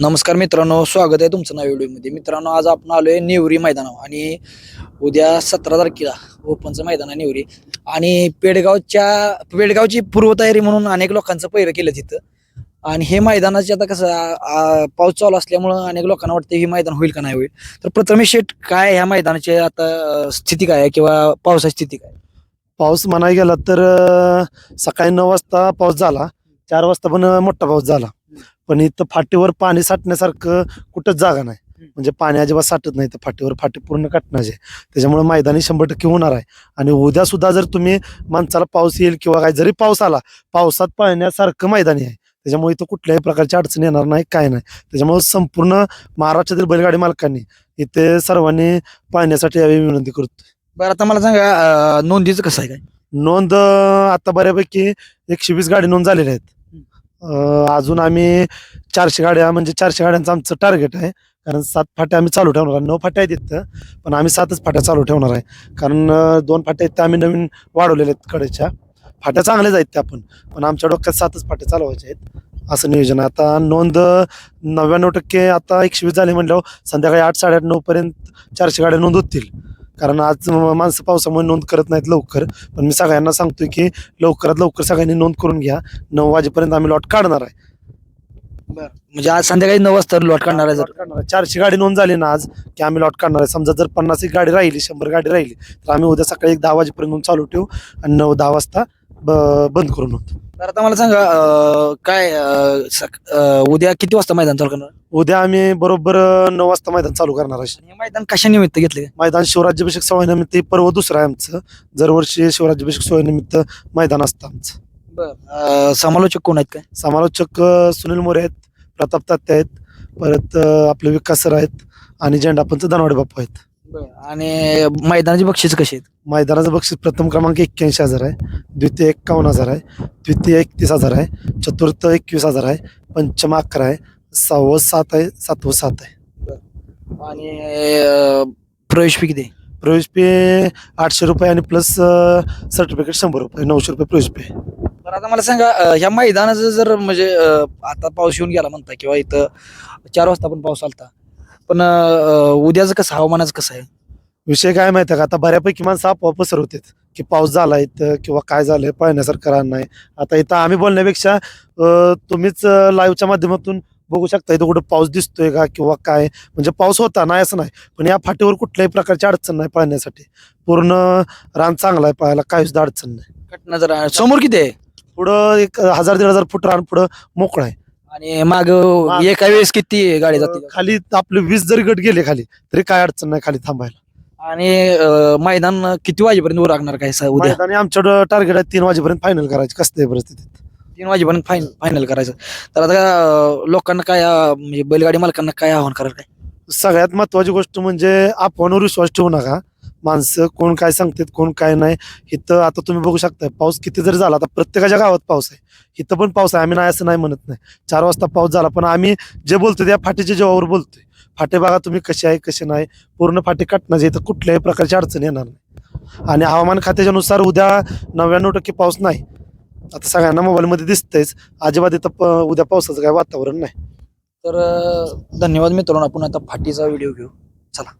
नमस्कार मित्रांनो स्वागत आहे तुमचं नव्या व्हिडिओमध्ये. मित्रांनो आज आपण आलोय नेवरी मैदानावर आणि उद्या सतरा तारखेला ओपनचं मैदान आहे नेवरी. आणि पेडगावच्या पेडगावची पूर्वतयारी म्हणून अनेक लोकांचं पहिरं केलं तिथं. आणि हे मैदानाचे आता कसं पाऊस चालू असल्यामुळं अनेक लोकांना वाटतं हे मैदान होईल का नाही होईल. तर प्रथमेश शेठ काय ह्या मैदानाची आता स्थिती काय आहे किंवा पावसाची स्थिती काय पाऊस म्हणाय गेला तर सकाळी नऊ वाजता पाऊस झाला. चार वाजता पण मोठा पाऊस झाला. पण इथं फाटीवर पाणी साठण्यासारखं कुठंच जागा नाही. म्हणजे पाणी अजिबात साठत नाही तर फाटीवर फाटी पूर्ण काटण्याचे त्याच्यामुळे मैदानी शंभर टक्के होणार आहे. आणि उद्या सुद्धा जर तुम्ही माणसाला पाऊस येईल किंवा काय जरी पाऊस आला पावसात पाळण्यासारखं मैदानी आहे. त्याच्यामुळे इथं कुठल्याही प्रकारची अडचण येणार नाही काय नाही. त्याच्यामुळे संपूर्ण महाराष्ट्रातील बैलगाडी मालकांनी इथे सर्वांनी पाळण्यासाठी यावी विनंती करतो बरं आता मला सांगा नोंदीचं कसं आहे काय? नोंद आता बऱ्यापैकी एकशे वीस गाडी नोंद झालेल्या आहेत. अजून आम्ही चारशे गाड्या म्हणजे चारशे गाड्यांचं आमचं टार्गेट आहे. कारण सात फाट्या आम्ही चालू ठेवणार आहे. नऊ फाट्या आहेत इथं पण आम्ही सातच फाट्या चालू ठेवणार आहे. कारण दोन फाट्या आहेत त्या आम्ही नवीन वाढवलेल्या आहेत कडेच्या. फाट्या चांगल्याच आहेत त्या पण पण आमच्या डोक्यात सातच फाट्या चालवायच्या आहेत. असं नियोजन आता नोंद नव्याण्णव टक्के आता एकशे वीस झाली म्हणल्यावर संध्याकाळी आठ साडेआठ नऊपर्यंत चारशे गाड्या नोंद होतील. कारण आज माणसं पावसामुळे नोंद करत नाहीत लवकर. पण मी सगळ्यांना सांगतोय की लवकरात लवकर सगळ्यांनी नोंद करून घ्या. नऊ वाजेपर्यंत आम्ही लॉट काढणार आहे. म्हणजे आज संध्याकाळी नऊ वाजता लॉट काढणार आहे जर. लॉट काढणार आहे. चारशे गाडी नोंद झाली ना आज की आम्ही लॉट काढणार आहे. समजा जर पन्नास एक गाडी राहिली शंभर गाडी राहिली तर आम्ही उद्या सकाळी एक दहा वाजेपर्यंत नोंद चालू ठेवू आणि नऊ दहा वाजता ब- बंद करून होतो. तर आता मला सांगा अं, काय अं, सक- अं, उद्या किती वाजता मैदान चालू करणार? उद्या आम्ही बरोबर अं, नऊ वाजता मैदान चालू करणार आहे. आणि हे मैदान कशा निमित्त घेतले मैदान शिवराज्याभिषेक सोहळ्यानिमित्त हे पर्व दुसरं आहे आमचं. दरवर्षी शिवराज्याभिषेक सोहळ्यानिमित्त मैदान असतं आमचं. बर समालोचक कोण आहेत काय? समालोचक अ, सुनील मोरे आहेत प्रताप तात्या आहेत परत अ, आपले विकास सर आहेत आणि झेंडापंच दानवाडे बाप्पा आहेत. आणि मैदानाची बक्षीस कशी आहेत? मैदानाचं बक्षीस प्रथम क्रमांक एक्क्याऐंशी हजार आहे. द्वितीय एक्कावन्न हजार आहे. द्वितीय एकतीस हजार आहे. चतुर्थ एकवीस हजार आहे. पंचम अकरा आहे. सहावं सात आहे. सातवं सात आहे. आणि अं, प्रवेश फी किती आहे? प्रवेश पे आठशे रुपये आणि प्लस सर्टिफिकेट शंभर रुपये. नऊशे रुपये प्रवेश पे तर आता मला सांगा अं, ह्या मैदानाचं जर म्हणजे अं, आता पाऊस येऊन गेला म्हणता किंवा इथं चार वाजता पण पाऊस आलता पण अं, उद्याचं कसं हवामानाचं कसं आहे? विषय काय माहिती आहे का? आता बऱ्यापैकी माणसं आपोआप पसरवतात की पाऊस झाला इथं किंवा काय झालंय पळण्यासारखं रान नाही. आता इथं आम्ही बोलण्यापेक्षा अं, तुम्हीच लाईव्हच्या माध्यमातून बघू शकता इथं कुठं पाऊस दिसतोय का किंवा काय. म्हणजे पाऊस होता नाही असं नाही. पण या फाटीवर कुठल्याही प्रकारची अडचण नाही पळण्यासाठी. पूर्ण रान चांगला आहे पळायला काहीच सुद्धा अडचण नाही. घटना जरा समोर किती आहे? पुढं एक हजार दीड हजार फूट रान पुढं मोकळं आहे. आणि माग माग- एका वेळेस किती गाडी जाते? खाली आपले वीस जरी गट गेले खाली तरी काय अडचण नाही खाली थांबायला. आणि अं, मैदान किती वाजेपर्यंत लागणार काय स- उद्या? मैदानी आमच्याकडं टार्गेट आहे तीन वाजेपर्यंत फायनल करायची कसल्याही परिस्थितीत. तीन वाजेपर्यंत फायनल फायनल करायचं. तर आता अं, लोकांना काय अं, म्हणजे बैलगाडी मालकांना काय आव्हान करायला काय? सगळ्यात महत्वाची गोष्ट म्हणजे आपणवर विश्वास ठेवू नका. माणसं कोण काय सांगतात कोण काय नाही इथं आता तुम्ही बघू शकता पाऊस किती जरी झाला आता प्रत्येकाच्या गावात पाऊस आहे. इथं पण पाऊस आहे आम्ही नाही असं नाही म्हणत नाही. चार वाजता पाऊस झाला पण आम्ही जे बोलतो त्या फाटीच्या जेवावर बोलतोय. फाटे बघा तुम्ही कसे आहे कसे नाही पूर्ण फाटे काटण्याचे इथं कुठल्याही प्रकारची अडचण येणार नाही. आणि हवामान खात्याच्या नुसार उद्या नव्याण्णव टक्के पाऊस नाही. आता सगळ्यांना मोबाईलमध्ये दिसतंयच अजिबात इथं प- उद्या पावसाचं काय वातावरण नाही. तर धन्यवाद मित्रांनो आपण आता फाटीचा व्हिडिओ घेऊ. चला.